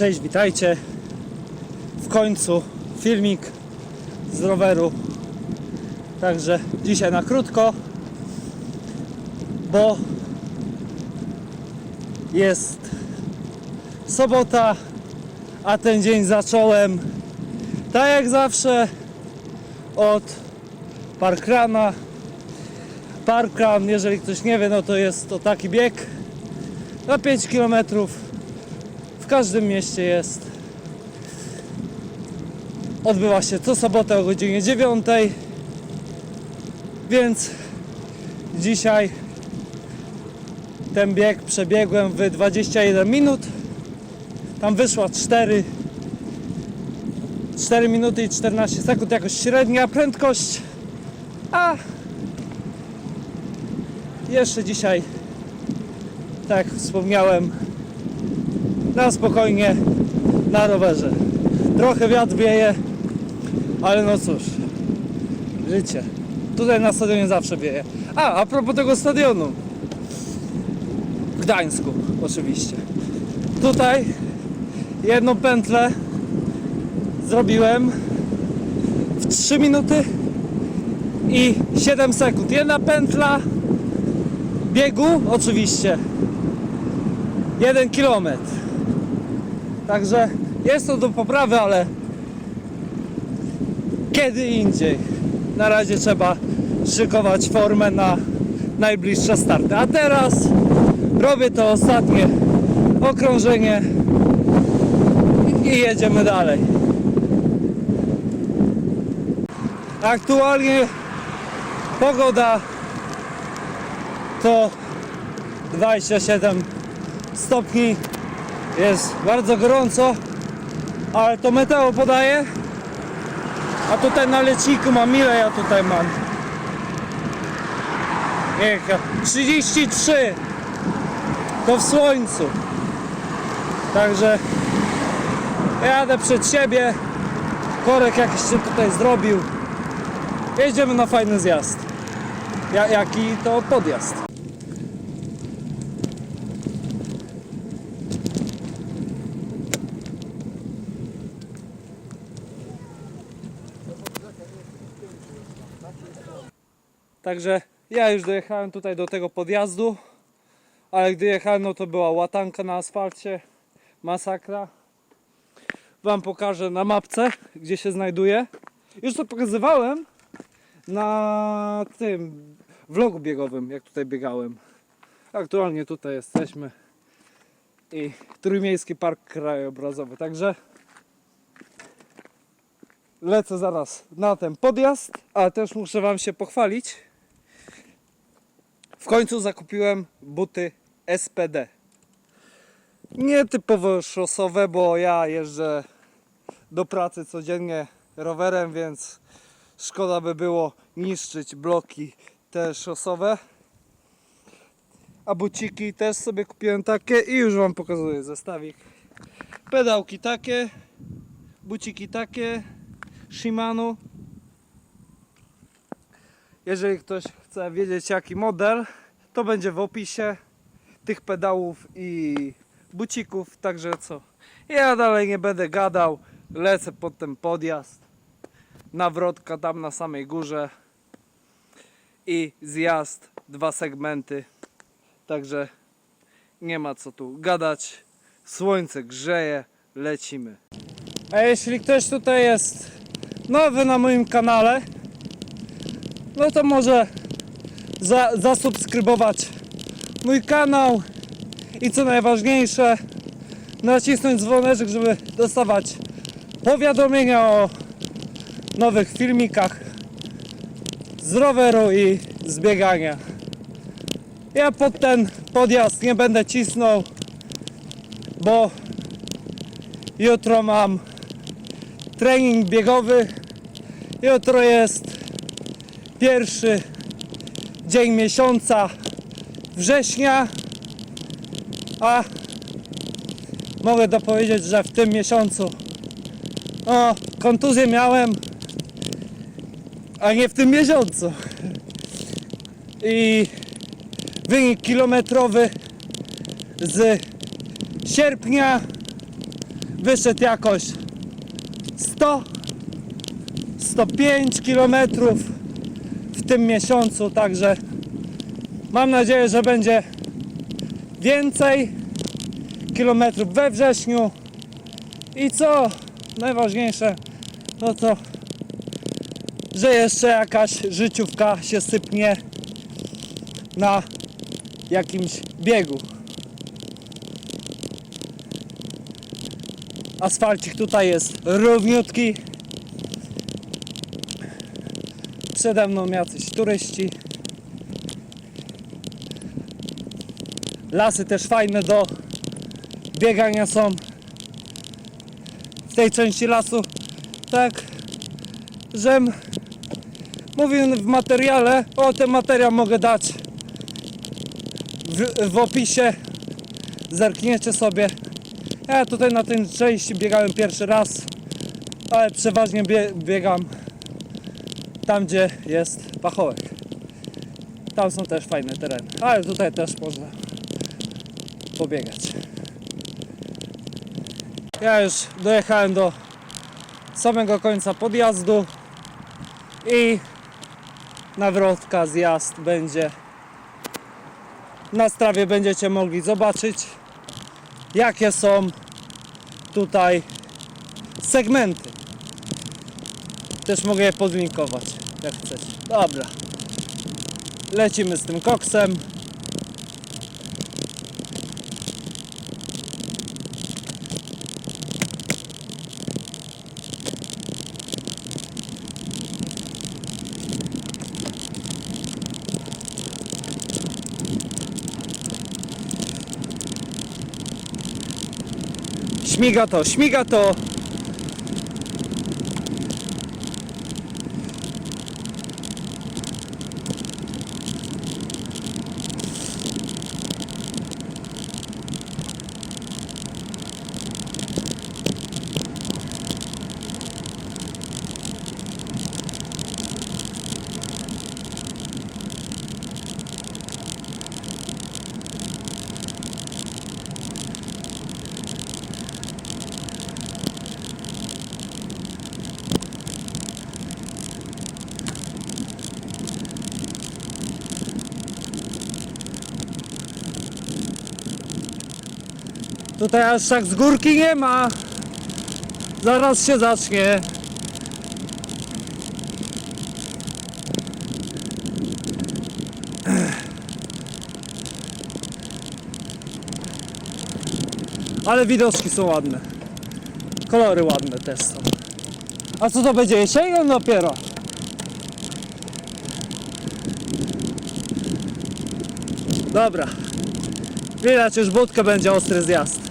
Cześć, witajcie. W końcu filmik z roweru. Także dzisiaj na krótko, bo jest sobota, a ten dzień zacząłem tak jak zawsze od parkrana. Parkran, jeżeli ktoś nie wie, no to jest to taki bieg na 5 kilometrów każdym mieście jest. Odbywa się co sobotę o godzinie 9. Więc dzisiaj ten bieg przebiegłem w 21 minut. Tam wyszła 4 4 minuty i 14 sekund, jakoś średnia prędkość. A jeszcze dzisiaj, tak jak wspomniałem, na spokojnie na rowerze. Trochę wiatr wieje, ale no cóż, życie. Tutaj na stadionie zawsze wieje. A, a propos tego stadionu. W Gdańsku, oczywiście. Tutaj jedną pętlę zrobiłem w 3 minuty i 7 sekund. Jedna pętla biegu, oczywiście. 1 kilometr. Także jest to do poprawy, ale kiedy indziej. Na razie trzeba szykować formę na najbliższe starty. A teraz robię to ostatnie okrążenie i- jedziemy dalej. Aktualnie pogoda to 27 stopni jest bardzo gorąco, ale to meteo podaje. A tutaj na leciku mam ile ja tutaj mam? Jaka? 33 to w słońcu. Także jadę przed siebie. Korek jakiś się tutaj zrobił. Jedziemy na fajny zjazd. Ja, jaki to podjazd. Także ja już dojechałem tutaj do tego podjazdu, ale gdy jechałem, no to była łatanka na asfalcie, masakra. Wam pokażę na mapce, gdzie się znajduje. Już to pokazywałem na tym vlogu biegowym, jak tutaj biegałem. Aktualnie tutaj jesteśmy i Trójmiejski Park Krajobrazowy. Także lecę zaraz na ten podjazd, ale też muszę Wam się pochwalić. W końcu zakupiłem buty SPD. Nie typowo szosowe, bo ja jeżdżę do pracy codziennie rowerem, więc szkoda by było niszczyć bloki te szosowe. A buciki też sobie kupiłem takie i już Wam pokazuję zestawik. Pedałki takie, buciki takie, Shimano. Jeżeli ktoś chce wiedzieć jaki model, to będzie w opisie tych pedałów i bucików, także co? Ja dalej nie będę gadał, lecę pod ten podjazd. Nawrotka tam na samej górze i zjazd, dwa segmenty. Także nie ma co tu gadać. Słońce grzeje, lecimy. A jeśli ktoś tutaj jest nowy na moim kanale, no to może za, zasubskrybować mój kanał i co najważniejsze nacisnąć dzwoneczek, żeby dostawać powiadomienia o nowych filmikach z roweru i z biegania. Ja pod ten podjazd nie będę cisnął, bo jutro mam trening biegowy. Jutro jest pierwszy dzień miesiąca września, a mogę dopowiedzieć, że w tym miesiącu o, kontuzję miałem, a nie w tym miesiącu. I wynik kilometrowy z sierpnia wyszedł jakoś 100 105 km w tym miesiącu, także mam nadzieję, że będzie więcej kilometrów we wrześniu i co najważniejsze, no to że jeszcze jakaś życiówka się sypnie na jakimś biegu. Asfalcik tutaj jest równiutki. Przede mną jacyś turyści. Lasy też fajne do biegania są. W tej części lasu tak, żem mówił w materiale, o ten materiał mogę dać w, w opisie. Zerkniecie sobie. Ja tutaj na tej części biegałem pierwszy raz, ale przeważnie bie, biegam tam, gdzie jest pachołek. Tam są też fajne tereny, ale tutaj też można pobiegać. Ja już dojechałem do samego końca podjazdu i nawrotka, zjazd będzie na strawie będziecie mogli zobaczyć jakie są tutaj segmenty też mogę je podlinkować jak chcecie dobra. Lecimy z tym koksem. Śmiga to, śmiga to. Tutaj aż tak z górki nie ma. Zaraz się zacznie. Ale widoczki są ładne. Kolory ładne też są. A co to będzie jesienią dopiero? Dobra. Widać już budkę będzie ostry zjazd.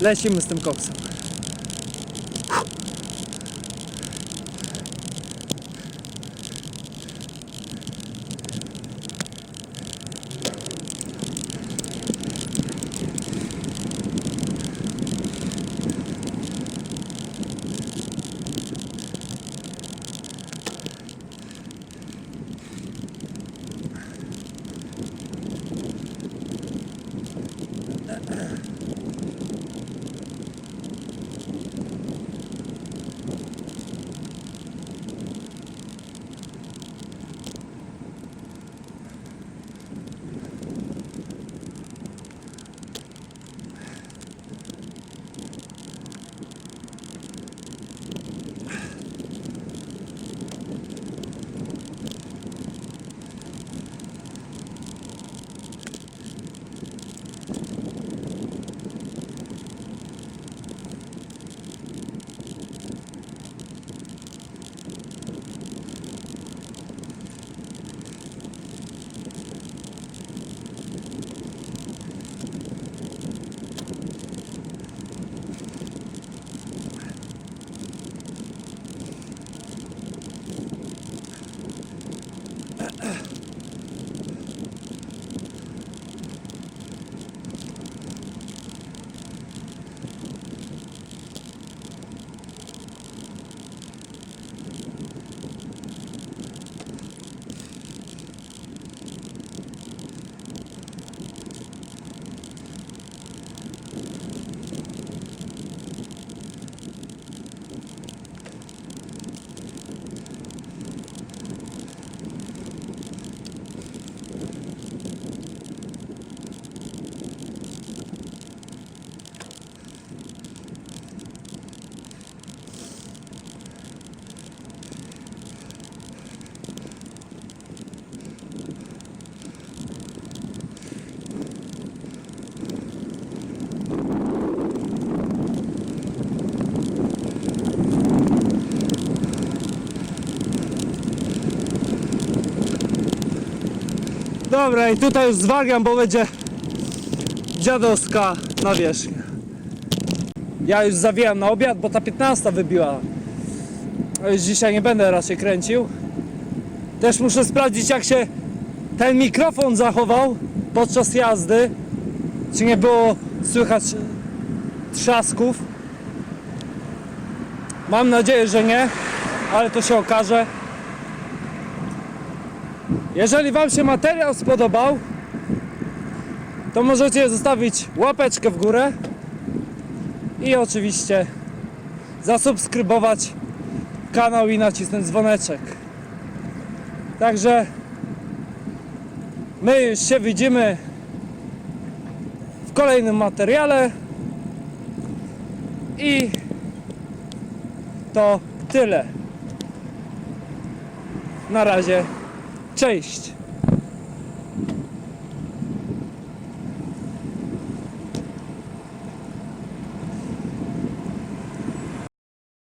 Lecimy z tym koksem. Uh-uh. Dobra, i tutaj już zwalniam, bo będzie dziadowska nawierzchnia. Ja już zawijam na obiad, bo ta 15 wybiła. Już dzisiaj nie będę raczej kręcił. Też muszę sprawdzić, jak się ten mikrofon zachował podczas jazdy. Czy nie było słychać trzasków. Mam nadzieję, że nie, ale to się okaże. Jeżeli Wam się materiał spodobał, to możecie zostawić łapeczkę w górę i oczywiście zasubskrybować kanał i nacisnąć dzwoneczek. Także my już się widzimy w kolejnym materiale i to tyle. Na razie. Cześć.